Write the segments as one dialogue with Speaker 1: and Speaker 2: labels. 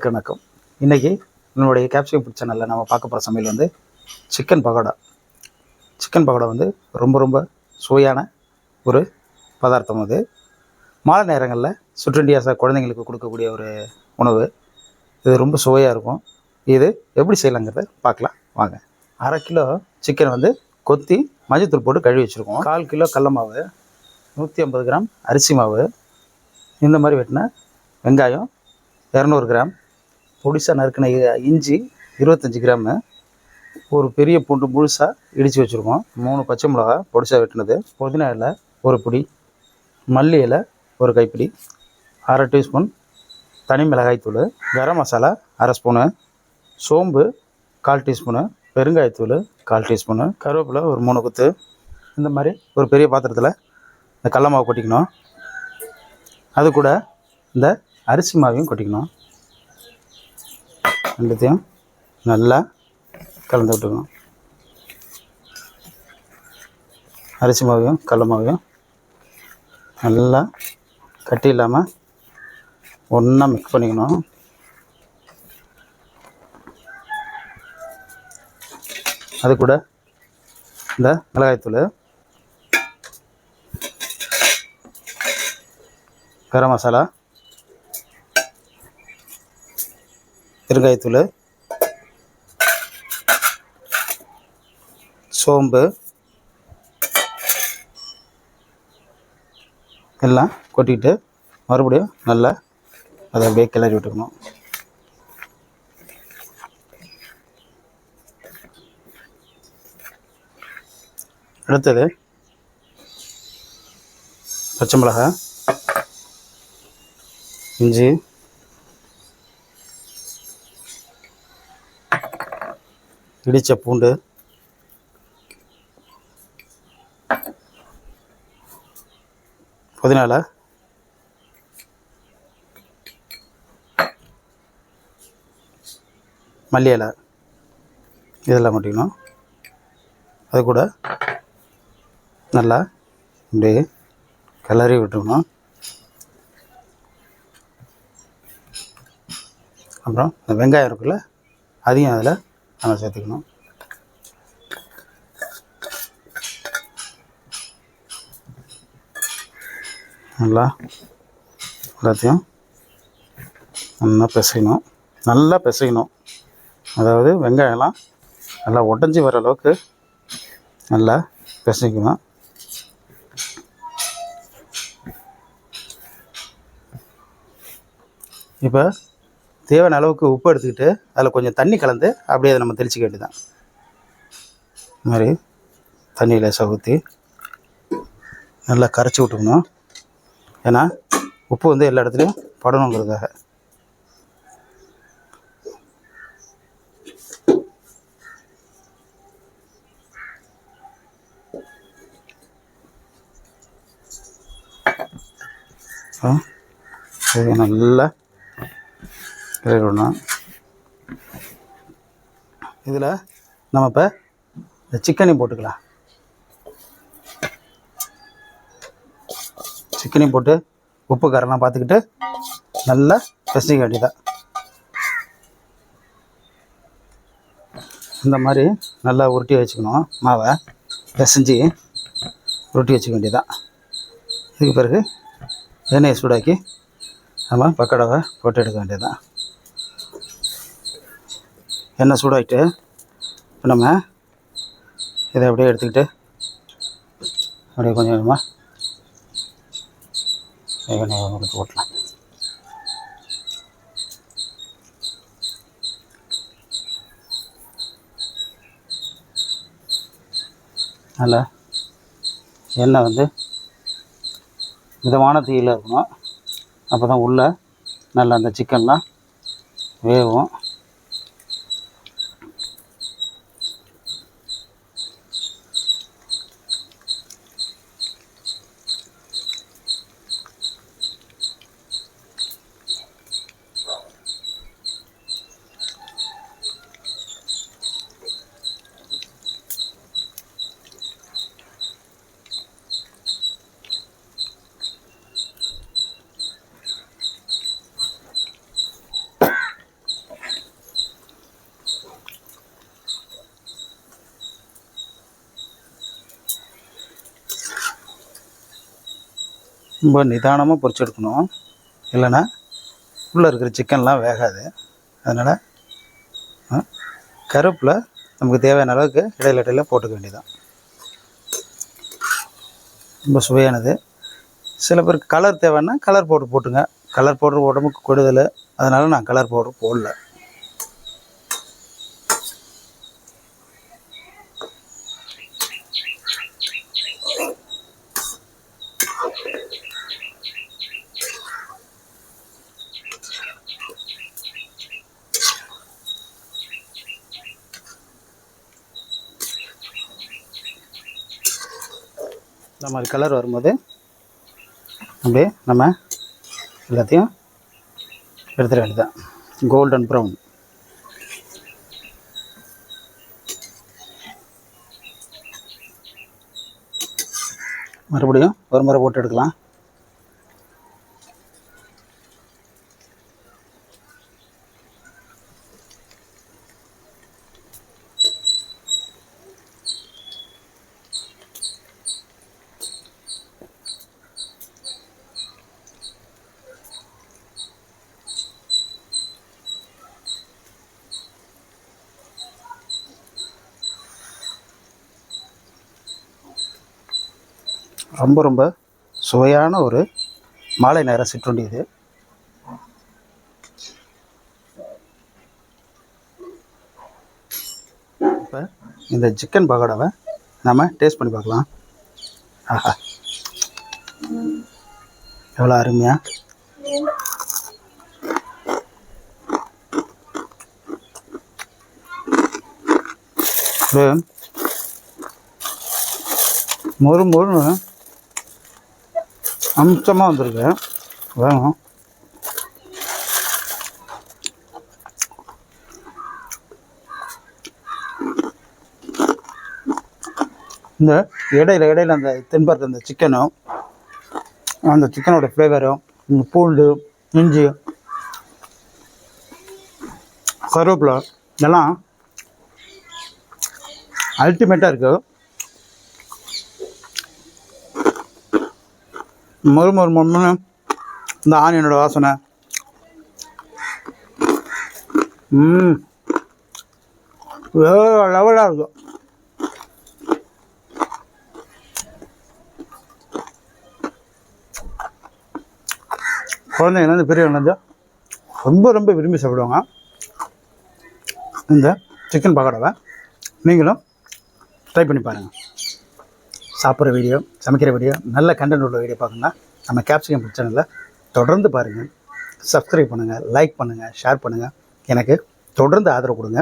Speaker 1: நேர்களுக்கு வணக்கம். இன்றைக்கி என்னுடைய கேப்சிகம் ஃபுட் சேனலில் நம்ம பார்க்க போகிற சமையல் வந்து சிக்கன் பகோடா. சிக்கன் பகோடா வந்து ரொம்ப ரொம்ப சுவையான ஒரு பதார்த்தம் அது. மாலை நேரங்களில் சுற்றுண்டியாச குழந்தைங்களுக்கு கொடுக்கக்கூடிய ஒரு உணவு. இது ரொம்ப சுவையாக இருக்கும். இது எப்படி செய்யலாங்கிறத பார்க்கலாம். வாங்க. அரை கிலோ சிக்கன் வந்து கொத்தி மஞ்சத்தூள் போட்டு கழுவி வச்சுருக்கோம். கால் கிலோ கடல மாவு நூற்றி ஐம்பது கிராம் அரிசி மாவு. இந்த மாதிரி வெட்டின வெங்காயம் இரநூறு கிராம் பொடிசா நறுக்கின இஞ்சி இருபத்தஞ்சி கிராமு. ஒரு பெரிய பூண்டு முழுசாக இடித்து வச்சுருக்கோம். மூணு பச்சை மிளகா பொடிசா வெட்டினது. புதினா இலை ஒரு பிடி மல்லி இலை ஒரு கைப்பிடி அரை டீஸ்பூன் தனி மிளகாய்த்தூள் கரம் மசாலா அரை ஸ்பூனு சோம்பு கால் டீஸ்பூனு பெருங்காயத்தூள் கால் டீஸ்பூனு கருவேப்பிலை ஒரு மூணு குத்து. இந்த மாதிரி ஒரு பெரிய பாத்திரத்தில் இந்த கடல மாவு கொட்டிக்கணும். அது கூட இந்த அரிசி மாவையும் கொட்டிக்கணும். ரெண்டுத்தையும் நல்லா கலந்து விட்டுக்கணும். அரிசி மாவையும் கடல மாவையும் நல்லா கட்டி இல்லாமல் ஒன்றா மிக்ஸ் பண்ணிக்கணும். அது கூட இந்த மிளகாய்த்தூள் கரம் மசாலா பெருங்காயத்தூள் சோம்பு எல்லாம் கொட்டிக்கிட்டு மறுபடியும் நல்லா அதை அப்படியே கிளறி விட்டுக்கணும். அடுத்தது பச்சை மிளகாய் இஞ்சி இடித்த பூண்டு. புதினா இலை மல்லி இலை. இதெல்லாம் கொட்டிக்கணும். அது கூட நல்லா இப்படியே கிளறி விட்டுக்கணும் அப்புறம் இந்த வெங்காயம் இருக்குல்ல அதையும் அதில் நம்ம சேர்த்துக்கணும். நல்லா எல்லாத்தையும் நல்லா பிசையணும். நல்லா பிசையணும். அதாவது வெங்காயம்லாம் நல்லா உடஞ்சி வர அளவுக்கு நல்லா பிசைக்கணும். இப்போ தேவையான அளவுக்கு உப்பு எடுத்துக்கிட்டு அதில் கொஞ்சம் தண்ணி கலந்து அப்படியே அதை நம்ம தெளிச்சிக்க வேண்டியதான் இது மாதிரி தண்ணியில் லேசாக ஊற்றி நல்லா கரைச்சி விட்டுக்கணும். ஏன்னா உப்பு வந்து எல்லா இடத்துலையும் படணுங்கிறதுக்காக. நல்லா கிளறி இதில் நம்ம இப்போ இந்த சிக்கனையும் போட்டுக்கலாம். சிக்கனையும் போட்டு உப்பு காரெல்லாம் பார்த்துக்கிட்டு நல்லா பிசைக்க வேண்டியதா இந்த மாதிரி நல்லா உருட்டி வச்சுக்கணும். மாவை பிசைஞ்சு உருட்டி வச்சுக்க வேண்டியதான் இதுக்கு பிறகு எண்ணெயை சூடாக்கி நம்ம பக்கடாவை போட்டு எடுக்க வேண்டியதான் எண்ணெய் சூடாகிட்டு இப்போ நம்ம இதை அப்படியே எடுத்துக்கிட்டு அப்படியே கொஞ்சம் கொஞ்சமாக எண்ணெயை கொடுத்து ஓட்டலாம் நல்லா எண்ணெய் வந்து மிதமான தீயில் இருக்கணும். அப்போ தான் உள்ளே நல்லா அந்த சிக்கன்லாம் வேகும். ரொம்ப நிதானமாக பொறிச்செடுக்கணும். இல்லைன்னா உள்ளே இருக்கிற சிக்கன்லாம் வேகாது. அதனால் கருப்பில் நமக்கு தேவையான அளவுக்கு இடையில இடையில போட்டுக்க வேண்டியதான் ரொம்ப சுவையானது. சில பேருக்கு கலர் தேவைன்னா கலர் பவுடர் போட்டுங்க. கலர் பவுடர் உடம்புக்கு கொடுதல். அதனால் நான் கலர் பவுடர் போடல. இந்த மாதிரி கலர் வரும்போது அப்படியே நம்ம எல்லாத்தையும் எடுத்துட வேண்டியதான் கோல்டன் ப்ரௌன் மறுபடியும் ஒரு முறை போட்டு எடுக்கலாம். ரொம்ப ரொம்ப சுவையான ஒரு மாலை நேர சிற்றுண்டி இது இப்போ இந்த சிக்கன் பகோடாவை நம்ம டேஸ்ட் பண்ணி பார்க்கலாம். ஆஹா. எவ்வளோ அருமையாக மொறு மொறுன்னு அம்சமாக வந்திருக்கு வேணும் இந்த இடையில இடையில அந்த தென்படுற அந்த சிக்கனும் அந்த சிக்கனோட ஃப்ளேவரும் இந்த பூண்டு இஞ்சி கருவேப்பிலை இதெல்லாம் அல்டிமேட்டாக இருக்குது மறு மறு இந்த ஆனியனோட வாசனை. ம். வேறு லெவலாக இருக்கும். குழந்தைங்கலேருந்து பெரியவங்கலேருந்து ரொம்ப ரொம்ப விரும்பி சாப்பிடுவாங்க. இந்த சிக்கன் பக்கோடாவை நீங்களும் ட்ரை பண்ணி பாருங்கள் சாப்பிட்ற வீடியோ சமைக்கிற வீடியோ நல்ல கண்டென்ட் உள்ள வீடியோ பார்க்கணுன்னா நம்ம கேப்சிகம் சேனலில் தொடர்ந்து பாருங்கள் சப்ஸ்கிரைப் பண்ணுங்கள் லைக் பண்ணுங்கள் ஷேர் பண்ணுங்கள் எனக்கு தொடர்ந்து ஆதரவு கொடுங்க.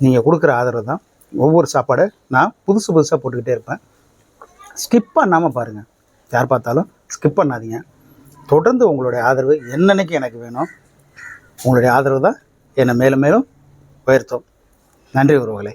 Speaker 1: நீங்கள் கொடுக்குற ஆதரவு தான் ஒவ்வொரு சாப்பாடை நான் புதுசு புதுசாக போட்டுக்கிட்டே இருப்பேன். ஸ்கிப் பண்ணாமல் பாருங்கள் யார் பார்த்தாலும் ஸ்கிப் பண்ணாதீங்க. தொடர்ந்து உங்களுடைய ஆதரவு என்னன்னைக்கு எனக்கு வேணும் உங்களுடைய ஆதரவு தான் என்னை மேலும் மேலும் உயர்த்தும். நன்றி உறவுகளை.